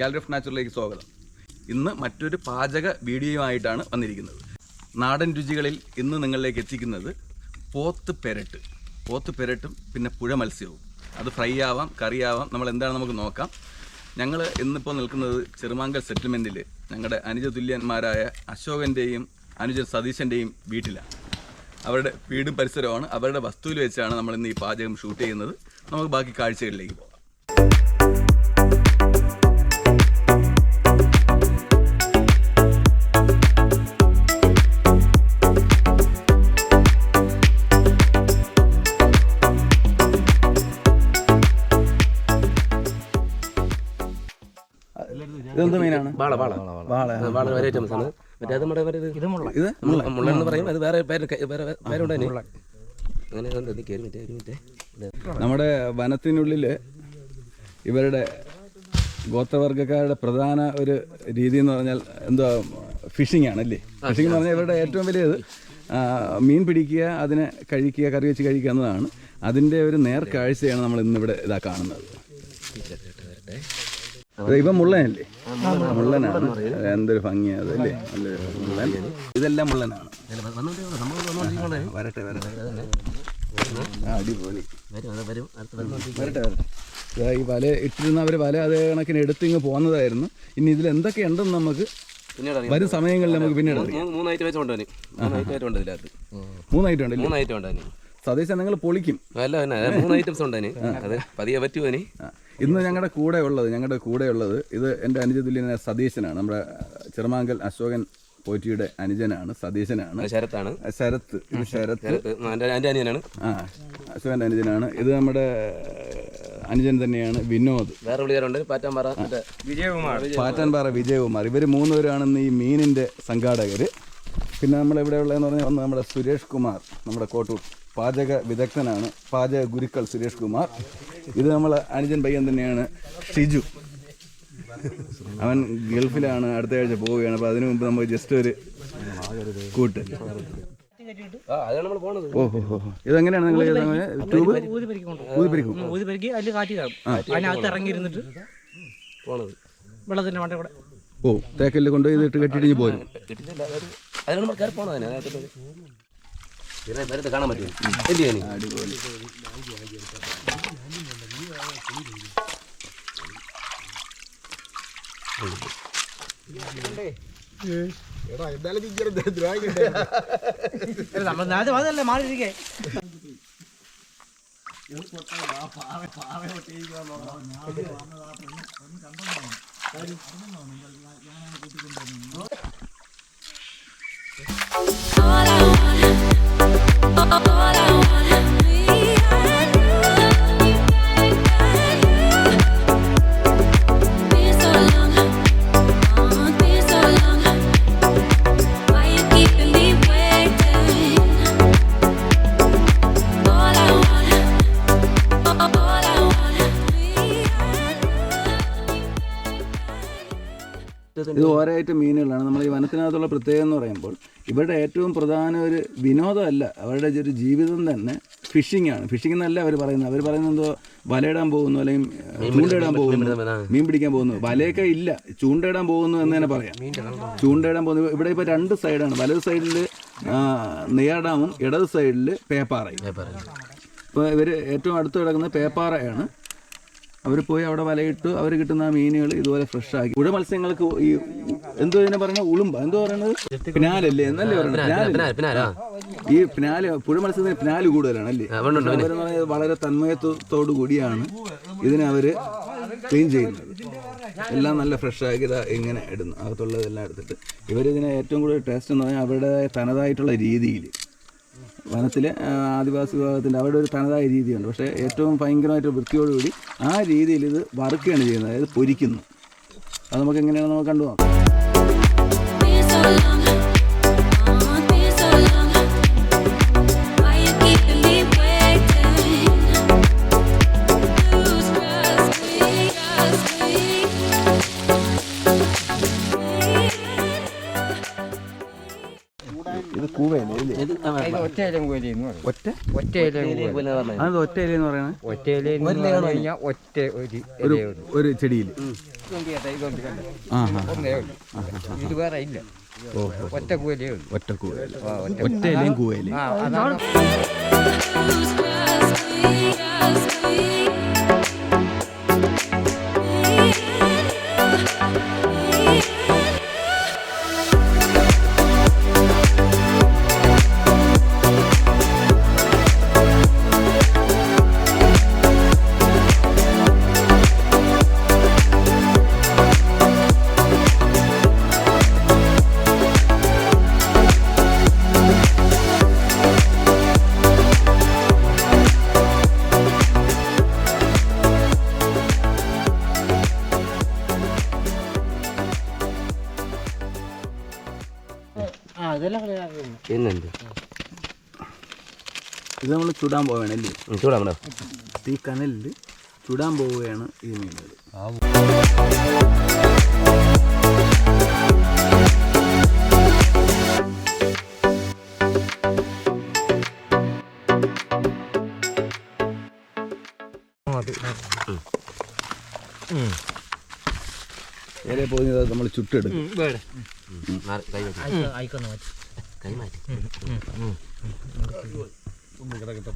Gallery of നാച്ചുറലിലേക്ക് സ്വാഗതം. ഇന്ന് മറ്റൊരു പാചക വീഡിയോയുമായിട്ടാണ് വന്നിരിക്കുന്നത്. നാടൻ രുചികളിൽ ഇന്ന് നിങ്ങളിലേക്ക് എത്തിക്കുന്നത് പോത്ത് പെരട്ട്. പോത്ത് പെരട്ടും പിന്നെ പുഴ മത്സ്യവും. അത് ഫ്രൈ ആവാം കറി ആവാം നമ്മൾ എന്താണ് നമുക്ക് നോക്കാം. ഞങ്ങൾ ഇന്നിപ്പോൾ നിൽക്കുന്നത് ചെറുമാങ്കൽ സെറ്റിൽമെന്റിൽ ഞങ്ങളുടെ അനുജ തുല്യന്മാരായ അശോകന്റെയും അനുജൻ സതീശന്റെയും വീട്ടിലാണ്. അവരുടെ വീടും പരിസരമാണ് അവരുടെ വസ്തുവിൽ വെച്ചാണ് നമ്മൾ ഇന്ന് ഈ പാചകം ഷൂട്ട് ചെയ്യുന്നത്. നമുക്ക് ബാക്കി കാഴ്ചകളിലേക്ക് പോകാം. ഇതെന്ത് മീനാണ്? വാള വാള. വാള വാള. വേറെ ഐറ്റംസ് ആണ് മറ്റേ അത് നമ്മുടെ ഇത് ഇത് മുള്ള മുള്ള എന്ന് പറയും. അത് വേറെ പേര് വേറെ പേരുണ്ട് അങ്ങനെ കയറി മറ്റേ ഒരു മിനിറ്റ് നമ്മുടെ വനത്തിനുള്ളിൽ ഇവരുടെ ഗോത്രവർഗക്കാരുടെ പ്രധാന ഒരു രീതി എന്ന് പറഞ്ഞാൽ എന്താ ഫിഷിംഗ് ആണല്ലേ ഫിഷിംഗ് എന്ന് പറഞ്ഞാൽ ഇവരുടെ ഏറ്റവും വലിയത് മീൻ പിടിക്കുക അതിനെ കഴിക്കുക കറി വെച്ച് കഴിക്കുക എന്നതാണ്. അതിന്റെ ഒരു നേർക്കാഴ്ചയാണ് നമ്മൾ ഇന്നിവിടെ ഇതാ കാണുന്നത്. ഇവൻ മുള്ളനല്ലേ? മുള്ളനാണ്. എന്തൊരു ഭംഗിയാണ് അതല്ലേ നല്ലൊരു മുള്ളൻ. ഇതെല്ലാം മുള്ളനാണ്. വരട്ടെ വരട്ടെ. അടിപൊളി. വരട്ടെ വരട്ടെ. ഈ വല ഇട്ടിരുന്ന അവർ വല അതേ കണക്കിന് എടുത്ത് ഇങ്ങ് പോകുന്നതായിരുന്നു ഇനി ഇതിൽ എന്തൊക്കെ ഉണ്ടെന്ന് നമുക്ക് വരും സമയങ്ങളിൽ നമുക്ക് പിന്നീട് മൂന്നായിട്ട് ഉണ്ടല്ലേ മൂന്ന് ഐറ്റം ഉണ്ട് അതിന് നിങ്ങൾ പൊളിക്കും. അല്ല മൂന്ന് ഐറ്റംസ് ഉണ്ട് അത് പതിയെ പറ്റുമോ. ഇന്ന് ഞങ്ങളുടെ കൂടെ ഉള്ളത് ഞങ്ങളുടെ കൂടെ ഉള്ളത് ഇത് എന്റെ അനുജതുല്യനായ സതീശനാണ്. നമ്മുടെ ചെറുമാങ്കൽ അശോകൻ പോറ്റിയുടെ അനുജനാണ് സതീശനാണ്. ശരത്താണ്. ശരത്ത് ഇത് ശരത്ത്. അനുജനാണ് എന്റെ ആ അശോകന്റെ അനുജനാണ്. ഇത് നമ്മുടെ അനുജൻ തന്നെയാണ് വിനോദ്. വേറെ വിളിക്കാറുണ്ട് പാറ്റാൻ പറ മറ്റേ പാറ്റാൻപാറ വിജയകുമാർ. ഇവർ മൂന്നുപേരാണ് ഇന്ന് ഈ മീനിന്റെ സംഘാടകർ പിന്നെ നമ്മൾ ഇവിടെ ഉള്ളതെന്ന് പറഞ്ഞാൽ ഒന്ന് നമ്മുടെ സുരേഷ് കുമാർ നമ്മുടെ കോട്ടൂർ. പാചക വിദഗ്ധനാണ് പാചക ഗുരുക്കൾ സുരേഷ് കുമാർ. ഇത് നമ്മൾ അനുജൻ പയ്യൻ തന്നെയാണ് ഷിജു. അവൻ ഗൾഫിലാണ് അടുത്ത ആഴ്ച പോവുകയാണ്. അപ്പോൾ അതിനു മുമ്പ് നമുക്ക് ജസ്റ്റ് ഒരു കൂട്ട്. നമ്മൾ ഇതെങ്ങനെയാണ് നിങ്ങൾ ട്യൂബ്? ഊതിപ്പരിക്കും ഊതിപ്പെരുക്കി അതിൽ കാറ്റ് കാണും. അതിനകത്ത് ഇറങ്ങിയിരുന്നിട്ട് പോണത്. വെള്ളത്തിന്റെ മണ്ട കൂടെ ഓ തേക്കല്ല് കൊണ്ടുപോയി ഇതിട്ട് കെട്ടിട്ട് പോരും. കിട്ടിയില്ല അതൊരു അതിനാണ് നമ്മൾ കയറി പോണത് അതിനകത്ത് All I want, ഇത് ഓരോയിട്ട് മീനുകളാണ്. നമ്മൾ ഈ വനത്തിനകത്തുള്ള പ്രത്യേകത എന്ന് പറയുമ്പോൾ ഇവരുടെ ഏറ്റവും പ്രധാന ഒരു വിനോദമല്ല അവരുടെ ഒരു ജീവിതം തന്നെ ഫിഷിംഗ് ആണ് ഫിഷിംഗ് എന്നല്ല അവർ പറയുന്നത്. അവർ പറയുന്നത് എന്തോ വലയിടാൻ പോകുന്നു അല്ലെങ്കിൽ ചൂണ്ടയിടാൻ പോകുന്നു. മീൻ പിടിക്കാൻ പോകുന്നു. വലയൊക്കെ ഇല്ല. ചൂണ്ടയിടാൻ പോകുന്നു എന്ന് തന്നെ പറയാം. ചൂണ്ടയിടാൻ പോകുന്നു. ഇവിടെ ഇപ്പോൾ രണ്ട് സൈഡാണ്. വലത് സൈഡിൽ നെയ്യാർ ഡാമും ഇടത് സൈഡിൽ പേപ്പാറയും. ഇപ്പോൾ ഇവർ ഏറ്റവും അടുത്ത് കിടക്കുന്നത് പേപ്പാറയാണ്. അവർ പോയി അവിടെ വലയിട്ട് അവർ കിട്ടുന്ന ആ മീനുകൾ ഇതുപോലെ ഫ്രഷ് ആക്കി. പുഴ മത്സ്യങ്ങൾക്ക് ഈ എന്തോ ഇതിനെ പറയുന്നത്? ഉളുമ്പ. എന്തോ പറയുന്നത്? പിനാലല്ലേ എന്നല്ലേ പറയുന്നത്? ഈ പിനാല് പുഴ മത്സ്യത്തിന് പിനാല് കൂടുതലാണ് അല്ലേ വളരെ തന്മയത്വത്തോടു കൂടിയാണ് ഇതിനെ അവർ ക്ലീൻ ചെയ്യുന്നത്. എല്ലാം നല്ല ഫ്രഷ് ആക്കി ഇങ്ങനെ ഇടുന്നു. അകത്തുള്ളതെല്ലാം എടുത്തിട്ട് ഇവരിതിനെ ഏറ്റവും കൂടുതൽ ടേസ്റ്റ് എന്ന് പറഞ്ഞാൽ അവരുടെ തനതായിട്ടുള്ള രീതിയിൽ വനത്തിലെ ആദിവാസി വിഭാഗത്തിന്റെ അവരുടെ ഒരു തനതായ രീതിയുണ്ട്. പക്ഷേ ഏറ്റവും ഭയങ്കരമായിട്ട് വൃത്തിയോടുകൂടി ആ രീതിയിൽ ഇത് വറുക്കുകയാണ് ചെയ്യുന്നത് അതായത് പൊരിക്കുന്നു. അത് നമുക്ക് എങ്ങനെയാണെന്ന് നമുക്ക് കണ്ടു നോക്കാം ഒറ്റ? ഒറ്റ അതെന്ത് ഒറ്റ ഇല എന്ന് പറയുന്നത് ഒറ്റയില എന്ന് പറഞ്ഞു കഴിഞ്ഞാൽ ഒറ്റ ഒരു ഒരു ഒരു ചെടിയിൽ ഇത് വേറെ ഇല്ല. ഒറ്റ കൂവലേ ഉള്ളൂ. ഒറ്റ കൂവല ആ, ഒറ്റ ഒറ്റ ഇലയും കൂവയിലയും ഇത് നമ്മൾ ചുടാൻ പോവുകയാണ് അല്ലേ? മേഡം ഈ കനലിൽ ചുടാൻ പോവുകയാണ് ഈ മീനുകൾ നേരെ പോകുന്നത് നമ്മൾ ചുട്ടെടുക്കും. കൈ മാറ്റി. കൈ മാറ്റി. മട്ടൻ കിടക്കട്ടെ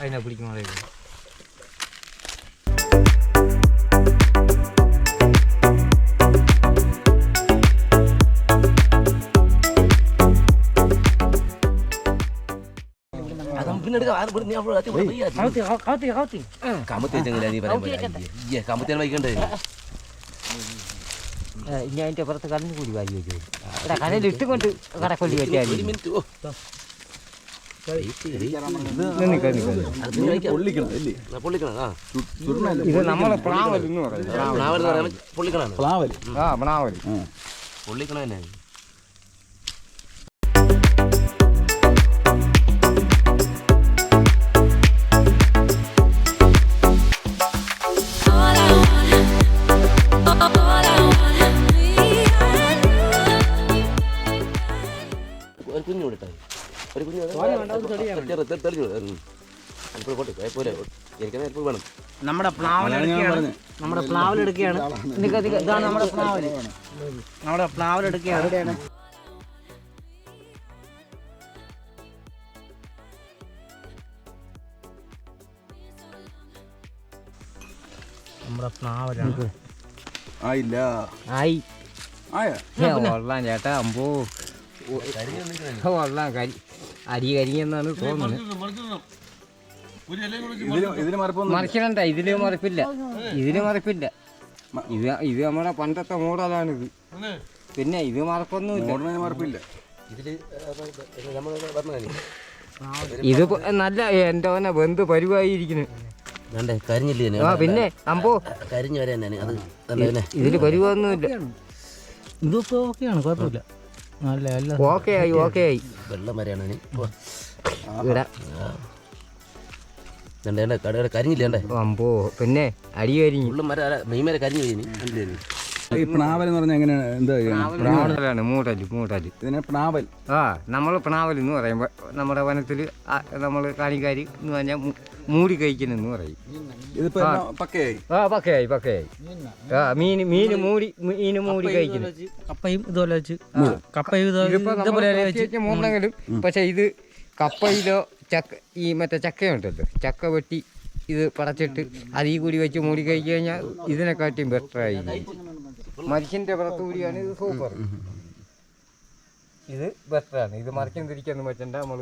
അതിനെ പിടിക്കുന്ന പറയുന്നത് ഒരു മിനിറ്റ് ഓ അത് കൂടി വയ്ക്കാം. പൊള്ളിക്കണം അല്ലേ ആ, പൊള്ളിക്കണം ആ ചുരുണല്ലേ ഇത് നമ്മളെ പ്ലാവൽ എന്ന് പ്ലാവൽ ആ പ്ലാവൽ ആ പൊള്ളിക്കണം തന്നെ നമ്മുടെ പ്ലാവിലെടുക്കുകയാണ് നമ്മുടെ പ്ലാവിലെടുക്കുകയാണ് ഇതാണ് നമ്മുടെ പ്ലാവിൽ. നമ്മുടെ പ്ലാവിലെടുക്കുകയാണ് നമ്മുടെ പ്ലാവിലാണ്. ആയില്ല. ആയി. ചേട്ടാ. അമ്പോ. കരി. അരി കരിഞ്ഞെന്നാണ് തോന്നുന്നത്. ഇതിന് ഇതിന് മറപ്പൊന്നും മറിക്കണ്ട ഇതിൽ മറിപ്പില്ല. ഇതിൽ മറിപ്പില്ല. ഇത് ഇത് നമ്മുടെ പണ്ടത്തെ മോഡലാണിത് പിന്നെ ഇത് മറക്കൊന്നുമില്ല മറപ്പില്ല. ഇതിൽ നമ്മൾ പറഞ്ഞു ഇത് നല്ല എന്റെ അവനെ ബന്ധു പരിവായിരിക്കുന്നു. കരിഞ്ഞില്ലേ ആ പിന്നെ അമ്പോ കരിഞ്ഞു വരാൻ തന്നെ. അത് തന്നെ തന്നെ ഇതിൽ പരിവൊന്നുമില്ല. ഇതൊക്കെ ഓക്കെയാണ് കുഴപ്പമില്ല. ഓക്കെ ആയി ഓക്കെ ആയി. വെള്ളം വരെയാണ് ഇവിടെ. കരിഞ്ഞില്ലേ അമ്പോ പിന്നെ അടി കരിഞ്ഞു. ഉള്ളും മര മെയ് മര കരിഞ്ഞു കഴിഞ്ഞു? ഈ പ്ണാവൽ എന്ന് പറഞ്ഞാൽ എങ്ങനെയാണ്? എന്താ? മൂടലാണ് മൂടൽ മൂടൽ. ഇതിനെ പ്ണാവൽ ആ നമ്മൾ പ്ണാവൽ എന്ന് പറയുമ്പോൾ നമ്മുടെ വനത്തിൽ നമ്മൾ കാണിക്കാരി എന്ന് പറഞ്ഞാൽ മൂടി കഴിക്കുന്നെന്ന് പറയും. ഇതിപ്പോ പക്കയായി? ആ പക്കയായി പക്കയായി. ആ മീൻ മീൻ മൂടി മീൻ മൂടി കഴിക്കുന്നു കപ്പയും ഇതുപോലെ വെച്ച് കപ്പയും ഇതുപോലെ വെച്ച്. മൂന്നെങ്കിലും പക്ഷെ ഇത് കപ്പയിലോ ചക്ക ഈ മറ്റേ ചക്കയുണ്ടല്ലോ. ചക്ക വെട്ടി ഇത് പടച്ചിട്ട് അതിൽ കൂടി വെച്ച് മൂടി കഴിച്ചു കഴിഞ്ഞാൽ ഇതിനെക്കാട്ടിയും ബെറ്ററായി മരിച്ചിന്റെ പുറത്ത് കൂടിയാണ് ഇത് സൂപ്പർ. ഇത് ബെറ്ററാണ് ഇത് മറിക്കാൻ തിരിക്കാന്ന് പറ്റണ്ട നമ്മൾ